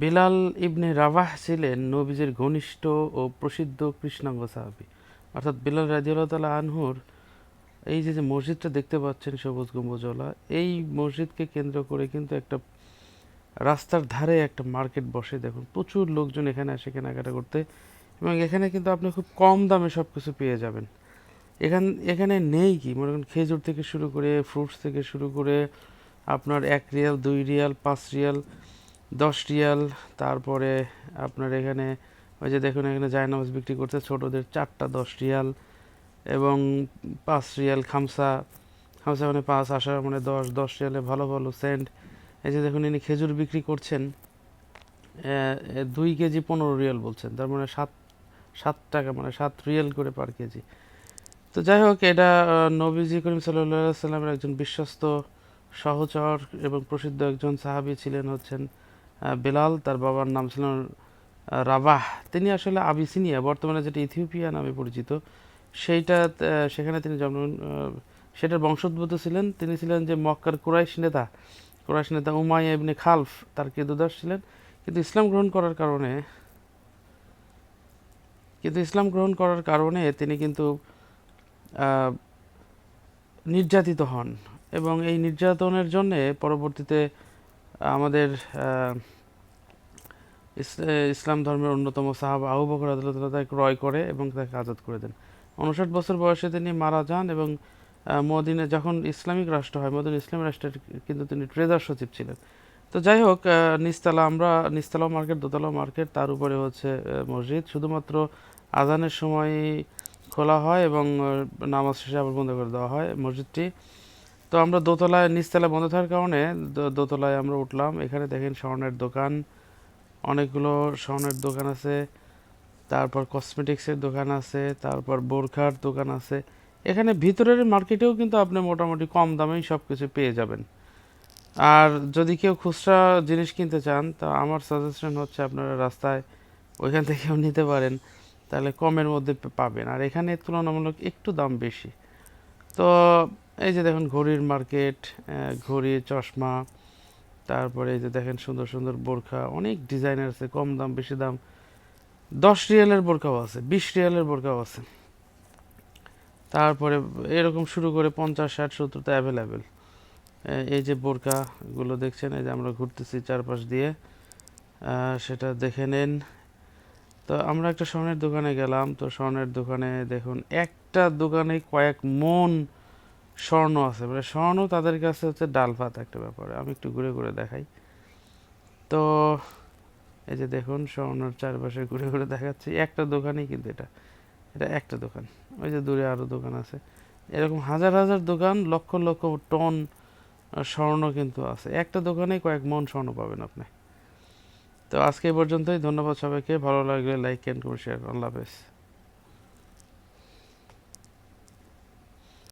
বিলাল ইবনে রাবাহ ছিলেন নবীজের ঘনিষ্ঠ ও প্রসিদ্ধ কৃষ্ণাঙ্গ সাহাবী। অর্থাৎ বিলাল রাজিউল্লাহ তালা আনহুর এই যে মসজিদটা দেখতে পাচ্ছেন সবুজ গম্বুজওয়ালা, এই মসজিদকে কেন্দ্র করে কিন্তু একটা রাস্তার ধারে একটা মার্কেট বসে। দেখুন, প্রচুর লোকজন এখানে আসে কেনাকাটা করতে এবং এখানে কিন্তু আপনি খুব কম দামে সব কিছু পেয়ে যাবেন। এখান, এখানে নেই কি? মনে করেন, খেজুর থেকে শুরু করে ফ্রুটস থেকে শুরু করে আপনার এক রিয়াল, দুই রিয়াল, পাঁচ রিয়াল দশ রিয়াল, তারপরে আপনার এখানে ওই যে দেখুন, এখানে জায়নামাজ বিক্রি করছে ছোটোদের চারটা দশ রিয়াল এবং পাঁচ রিয়াল খামসা খামসা মানে পাঁচ, আশা মানে দশ দশ রিয়ালে ভালো ভালো সেন্ট। এই যে দেখুন, ইনি খেজুর বিক্রি করছেন দুই কেজি পনেরো রিয়াল বলছেন, তার মানে সাত সাত টাকা মানে সাত রিয়াল করে পার কেজি। তো যাই হোক, এটা নবীজি করিম সাল্লাহ সাল্লামের একজন বিশ্বস্ত, সহচর এবং প্রসিদ্ধ একজন সাহাবী ছিলেন হচ্ছেন বেলাল, তার বাবার নাম ছিল রাবাহ। তিনি আসলে আবিসিনিয়া, বর্তমানে যেটা ইথিওপিয়া নামে পরিচিত। সেইটা সেখানে তিনি জন্ম সেটার বংশোদ্ভূত ছিলেন। তিনি ছিলেন যে মক্কার কুরাইশ নেতা। কুরাইশ নেতা উমাইয়া ইবনে খালফ, তার কেদুদাস ছিলেন। কিন্তু ইসলাম গ্রহণ করার কারণে, কিন্তু ইসলাম গ্রহণ করার কারণে তিনি কিন্তু নির্যাতিত হন। এবং এই নির্যাতনের জন্যে পরবর্তীতে আমাদের আহ, ইস- আহ, ইসলাম ধর্মের অন্যতম সাহাবা আবু বকর আদালত তাকে ক্রয় করে এবং তাকে আজাদ করে দেন। উনষাট বছর বয়সে তিনি মারা যান এবং আহ, মদিনে যখন ইসলামিক রাষ্ট্র হয় মদিনা ইসলামী রাষ্ট্রের কিন্তু তিনি ট্রেজার সচিব ছিলেন। তো যাই হোক আহ, নিচতলা আমরা নিচতলা মার্কেট দোতলা মার্কেট তার উপরে হচ্ছে মসজিদ। শুধুমাত্র আজানের সময় খোলা হয় এবং নামাজ শেষে আবার বন্ধ করে দেওয়া হয় মসজিদটি। তো আমরা দোতলায়, নিচতলায় বন্ধ থাকার কারণে দোতলায় আমরা উঠলাম। এখানে দেখেন স্বর্ণের দোকান। অনেকগুলো স্বর্ণের দোকান আছে। তারপর কসমেটিক্সের দোকান আছে। তারপর বোরখার দোকান আছে। এখানে ভিতরের মার্কেটেও কিন্তু আপনি মোটামুটি কম দামেই সব কিছু পেয়ে যাবেন। আর যদি কেউ খুচরা জিনিস কিনতে চান, তা আমার সাজেশন হচ্ছে আপনারা রাস্তায় ওইখান থেকেও নিতে পারেন। তাহলে কমের মধ্যে পাবেন। আর এখানে তুলনামূলক একটু দাম বেশি। তো এই যে দেখুন ঘড়ির মার্কেট ঘড়ি, চশমা, তারপরে এই যে দেখেন সুন্দর সুন্দর বোরখা, অনেক ডিজাইনার আছে, কম দাম, বেশি দাম। দশ রিয়ালের বোরখাও আছে, বিশ রিয়ালের বোরখাও আছে। তারপরে এরকম শুরু করে পঞ্চাশ, ষাট সত্তরটা অ্যাভেলেবেল এই যে বোরখাগুলো দেখছেন, এই যে আমরা ঘুরতেছি চারপাশ দিয়ে সেটা দেখে নেন। তো আমরা একটা স্বর্ণের দোকানে গেলাম, তো স্বর্ণের দোকানে দেখুন একটা দোকানে কয়েক মন স্বর্ণ আছে। মানে স্বর্ণ তাদের কাছে হচ্ছে ডাল ভাত একটা ব্যাপার। আমি একটু ঘুরে ঘুরে দেখাই। তো এই যে দেখুন, স্বর্ণর চারপাশে ঘুরে ঘুরে দেখাচ্ছি। একটা দোকানেই কিন্তু এটা। এটা একটা দোকান। ওই যে দূরে আরও দোকান আছে। এরকম হাজার হাজার দোকান, লক্ষ লক্ষ টন স্বর্ণ কিন্তু আছে। একটা দোকানেই কয়েক মন স্বর্ণ পাবেন আপনি। তো আজকে এই পর্যন্তই। ধন্যবাদ সবাইকে। ভালো লাগলে লাইক এন্ড শেয়ার আল্লাহ হাফেজ।